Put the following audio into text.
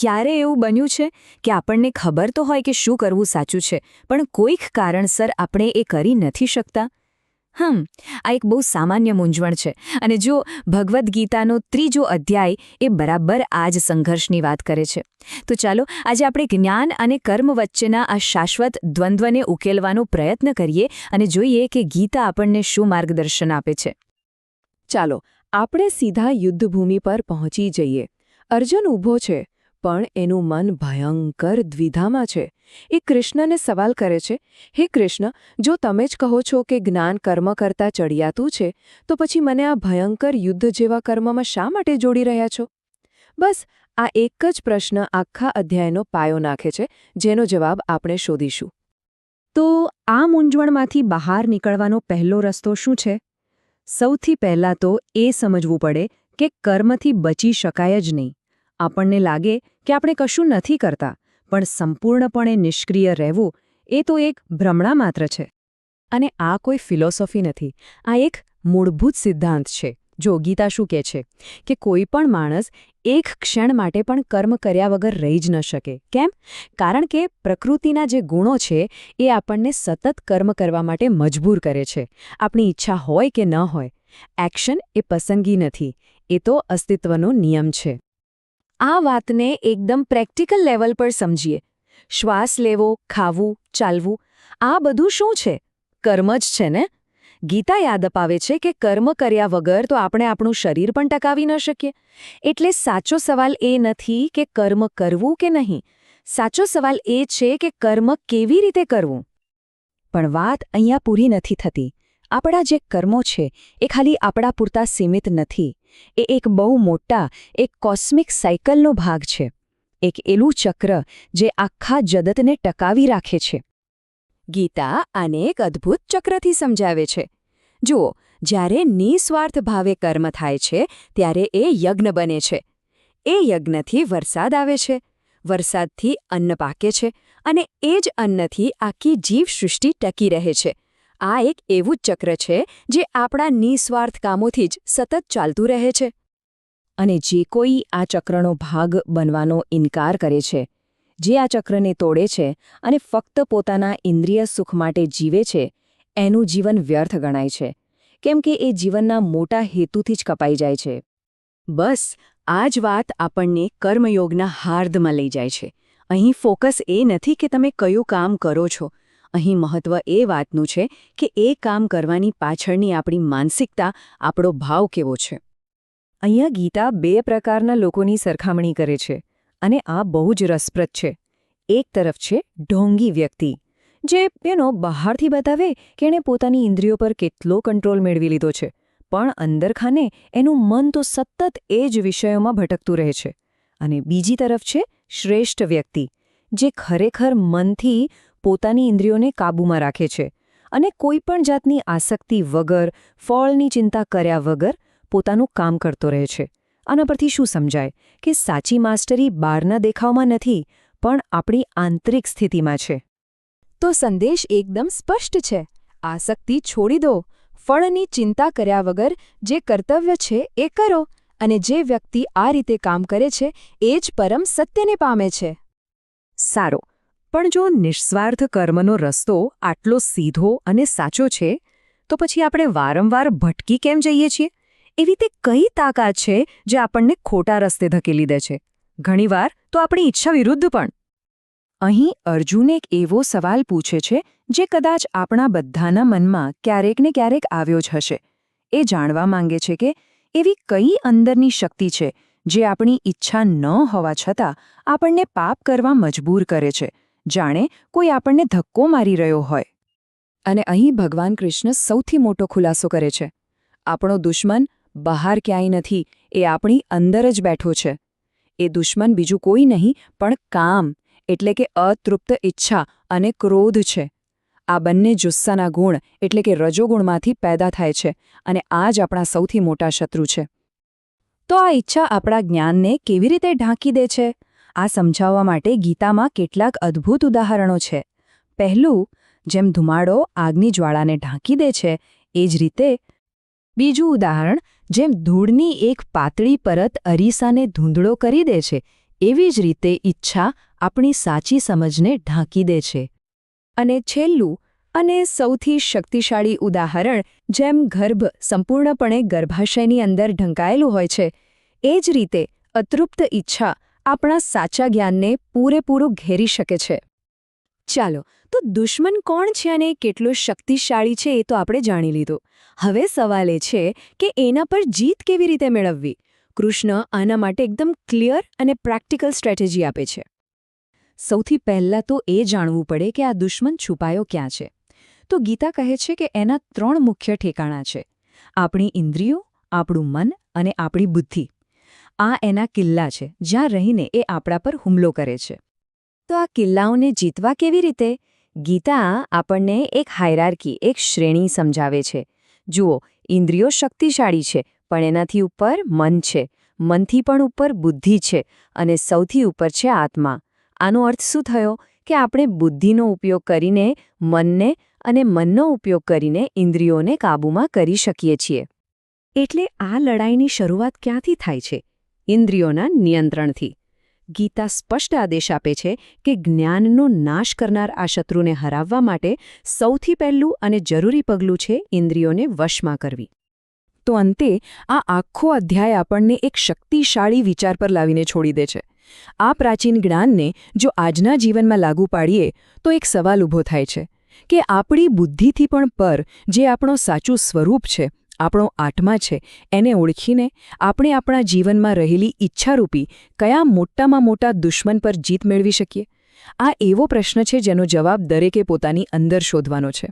ક્યારે એવું બન્યું છે કે આપણને ખબર તો હોય કે શું કરવું સાચું છે, પણ કોઈક કારણસર આપણે એ કરી નથી શકતા? હમ, આ એક બહુ સામાન્ય મૂંઝવણ છે. અને જો ભગવદ્ ગીતાનો ત્રીજો અધ્યાય એ બરાબર આ જ સંઘર્ષની વાત કરે છે. તો ચાલો, આજે આપણે જ્ઞાન અને કર્મ વચ્ચેના આ શાશ્વત દ્વંદ્વને ઉકેલવાનો પ્રયત્ન કરીએ અને જોઈએ કે ગીતા આપણને શું માર્ગદર્શન આપે છે. ચાલો, આપણે સીધા યુદ્ધભૂમિ પર પહોંચી જઈએ. અર્જુન ઊભો છે. પણ એનું મન ભયંકર દ્વિધામાં છે. એ કૃષ્ણને સવાલ કરે છે, હે કૃષ્ણ, જો તમે જ કહો છો કે જ્ઞાન કર્મ કરતાં ચડિયાતું છે, તો પછી મને આ ભયંકર યુદ્ધ જેવા કર્મમાં શા માટે જોડી રહ્યા છો? બસ, આ એક જ પ્રશ્ન આખા અધ્યાયનો પાયો નાખે છે, જેનો જવાબ આપણે શોધીશું. તો આ મૂંઝવણમાંથી બહાર નીકળવાનો પહેલો રસ્તો શું છે? સૌથી પહેલાં તો એ સમજવું પડે કે કર્મથી બચી શકાય જ નહીં. આપણને લાગે કે આપણે કશું નથી કરતા, પણ સંપૂર્ણપણે નિષ્ક્રિય રહેવું એ તો એક ભ્રમણા માત્ર છે. અને આ કોઈ ફિલોસોફી નથી. આ એક મૂળભૂત સિદ્ધાંત છે, જો ગીતા શું કહે છે કે કોઈ પણ માણસ એક ક્ષણ માટે પણ કર્મ કર્યા વગર રહી જ ન શકે. કેમ? કારણ કે પ્રકૃતિના જે ગુણો છે એ આપણને સતત કર્મ કરવા માટે મજબૂર કરે છે. આપણી ઈચ્છા હોય કે ન હોય, એક્શન એ પસંદગી નથી. એ તો અસ્તિત્વનો નિયમ છે. આ વાતને એકદમ પ્રેક્ટિકલ લેવલ પર સમજીએ. શ્વાસ લેવો, ખાવું, ચાલવું, આ બધું શું છે? કર્મ જ છે ને? ગીતા યાદ અપાવે છે કે કર્મ કર્યા વગર તો આપણે આપણું શરીર પણ ટકાવી ન શકીએ. એટલે સાચો સવાલ એ નથી કે કર્મ કરવું કે નહીં. સાચો સવાલ એ છે કે કર્મ કેવી રીતે કરવું? પણ વાત અહીંયા પૂરી નથી થતી. આપણા જે કર્મો છે, એ ખાલી આપણા પૂરતા સીમિત નથી. એ એક બહુ મોટા, એક કોસ્મિક સાયકલનો ભાગ છે. એક એલું ચક્ર જે આખા જગતને ટકાવી રાખે છે. ગીતા આને એક અદ્ભુત ચક્રથી સમજાવે છે. જુઓ, જ્યારે નિસ્વાર્થ ભાવે કર્મ થાય છે, ત્યારે એ યજ્ઞ બને છે. એ યજ્ઞથી વરસાદ આવે છે. વરસાદથી અન્ન પાકે છે અને એ જ અન્નથી આખી જીવસૃષ્ટિ ટકી રહે છે. આ એક એવું જ ચક્ર છે જે આપણા નિસ્વાર્થ કામોથી જ સતત ચાલતું રહે છે. અને જે કોઈ આ ચક્રનો ભાગ બનવાનો ઇનકાર કરે છે, જે આ ચક્રને તોડે છે અને ફક્ત પોતાના ઇન્દ્રિય સુખ માટે જીવે છે, એનું જીવન વ્યર્થ ગણાય છે, કેમ કે એ જીવનના મોટા હેતુથી જ કપાઈ જાય છે. બસ, આ જ વાત આપણને કર્મયોગના હાર્દમાં લઈ જાય છે. અહીં ફોકસ એ નથી કે તમે કયું કામ કરો છો અહીં મહત્વ એ વાતનું છે કે એ કામ કરવાની પાછળની આપણી માનસિકતા, આપણો ભાવ કેવો છે. અહીંયા ગીતા બે પ્રકારના લોકોની સરખામણી કરે છે અને આ બહુ જ રસપ્રદ છે. એક તરફ છે ઢોંગી વ્યક્તિ, જે એનો બહારથી બતાવે કે એણે પોતાની ઇન્દ્રિયો પર કેટલો કંટ્રોલ મેળવી લીધો છે, પણ અંદરખાને એનું મન તો સતત એ જ વિષયોમાં ભટકતું રહે છે. અને બીજી તરફ છે શ્રેષ્ઠ વ્યક્તિ, જે ખરેખર મનથી પોતાની ઇન્દ્રિયોને કાબૂમાં રાખે છે અને કોઈ પણ જાતની આસક્તિ વગર ફળની ચિંતા કર્યા વગર પોતાનું કામ કરતો રહે છે. આના પરથી શું સમજાય કે સાચી માસ્ટરી બહારના દેખાવમાં નથી પણ આપણી આંતરિક સ્થિતિમાં છે. તો સંદેશ એકદમ સ્પષ્ટ છે. આસક્તિ છોડી દો. ફળની ચિંતા કર્યા વગર જે કર્તવ્ય છે એ કરો અને જે વ્યક્તિ આ રીતે કામ કરે છે એ જ પરમ સત્યને પામે છે. સારો. પણ જો નિસ્વાર્થ કર્મનો રસ્તો આટલો સીધો અને સાચો છે, તો પછી આપણે વારંવાર ભટકી કેમ જઈએ છીએ? એવી તે કઈ તાકાત છે જે આપણને ખોટા રસ્તે ધકેલી દે છે? ઘણીવાર તો આપણી ઈચ્છા વિરુદ્ધ પણ. અહીં અર્જુન એક એવો સવાલ પૂછે છે, જે કદાચ આપણા બધાના મનમાં ક્યારેક ને ક્યારેક આવ્યો જ હશે. એ જાણવા માંગે છે કે એવી કઈ અંદરની શક્તિ છે, જે આપણી ઈચ્છા ન હોવા છતાં આપણને પાપ કરવા મજબૂર કરે છે? જાણે કોઈ આપણને ધક્કો મારી રહ્યો હોય. અને અહીં ભગવાન કૃષ્ણ સૌથી મોટો ખુલાસો કરે છે. આપણો દુશ્મન બહાર ક્યાંય નથી, એ આપણી અંદર જ બેઠો છે. એ દુશ્મન બીજું કોઈ નહીં, પણ કામ, એટલે કે અતૃપ્ત ઈચ્છા અને ક્રોધ છે. આ બંને જુસ્સાના ગુણ, એટલે કે રજોગુણમાંથી પેદા થાય છે અને આ જ આપણા સૌથી મોટા શત્રુ છે. તો આ ઈચ્છા આપણા જ્ઞાનને કેવી રીતે ઢાંકી દે છે? આ સમજાવવા માટે ગીતામાં કેટલાક અદ્ભુત ઉદાહરણો છે. પહેલું, જેમ ધુમાડો આગની જ્વાળાને ઢાંકી દે છે, એ જ રીતે બીજું ઉદાહરણ, જેમ ધૂળની એક પાતળી પરત અરીસાને ધૂંધળો કરી દે છે, એવી જ રીતે ઈચ્છા આપણી સાચી સમજને ઢાંકી દે છે. અને છેલ્લું, અને સૌથી શક્તિશાળી ઉદાહરણ, જેમ ગર્ભ સંપૂર્ણપણે ગર્ભાશયની અંદર ઢંકાયેલું હોય છે, એ જ રીતે અતૃપ્ત ઈચ્છા આપણા સાચા જ્ઞાનને પૂરેપૂરું ઘેરી શકે છે. ચાલો, તો દુશ્મન કોણ છે અને કેટલો શક્તિશાળી છે એ તો આપણે જાણી લીધું. હવે સવાલ એ છે કે એના પર જીત કેવી રીતે મેળવવી? કૃષ્ણ આના માટે એકદમ ક્લિયર અને પ્રેક્ટિકલ સ્ટ્રેટેજી આપે છે. સૌથી પહેલાં તો એ જાણવું પડે કે આ દુશ્મન છુપાયો ક્યાં છે. તો ગીતા કહે છે કે એના ત્રણ મુખ્ય ઠેકાણા છે. આપણી ઇન્દ્રિયો, આપણું મન અને આપણી બુદ્ધિ. આ એના કિલ્લા છે, જ્યાં રહીને એ આપણા પર હુમલો કરે છે. તો આ કિલ્લાઓને જીતવા કેવી રીતે? ગીતા આપણને એક હાયરાર્કી, એક શ્રેણી સમજાવે છે. જુઓ, ઇન્દ્રિયો શક્તિશાળી છે, પણ એનાથી ઉપર મન છે. મનથી પણ ઉપર બુદ્ધિ છે અને સૌથી ઉપર છે આત્મા. આનો અર્થ શું થયો? કે આપણે બુદ્ધિનો ઉપયોગ કરીને મનને અને મનનો ઉપયોગ કરીને ઇન્દ્રિયોને કાબૂમાં કરી શકીએ છીએ. એટલે આ લડાઈની શરૂઆત ક્યાંથી થાય છે? ઇન્દ્રિયોના નિયંત્રણથી. ગીતા સ્પષ્ટ આદેશ આપે છે કે જ્ઞાનનો નાશ કરનાર આ શત્રુને હરાવવા માટે સૌથી પહેલું અને જરૂરી પગલું છે ઇન્દ્રિયોને વશમાં કરવી. તો અંતે, આ આખો અધ્યાય આપણને એક શક્તિશાળી વિચાર પર લાવીને છોડી દે છે. આ પ્રાચીન જ્ઞાનને જો આજના જીવનમાં લાગુ પાડીએ, તો એક સવાલ ઊભો થાય છે કે આપણી બુદ્ધિથી પણ પર જે આપણો સાચું સ્વરૂપ છે આપણો આત્મા છે, એને ઓળખીને આપણે આપણા જીવનમાં રહેલી ઈચ્છારૂપી કયા મોટામાં મોટા દુશ્મન પર જીત મેળવી શકીએ? આ એવો પ્રશ્ન છે જેનો જવાબ દરેકે પોતાની અંદર શોધવાનો છે.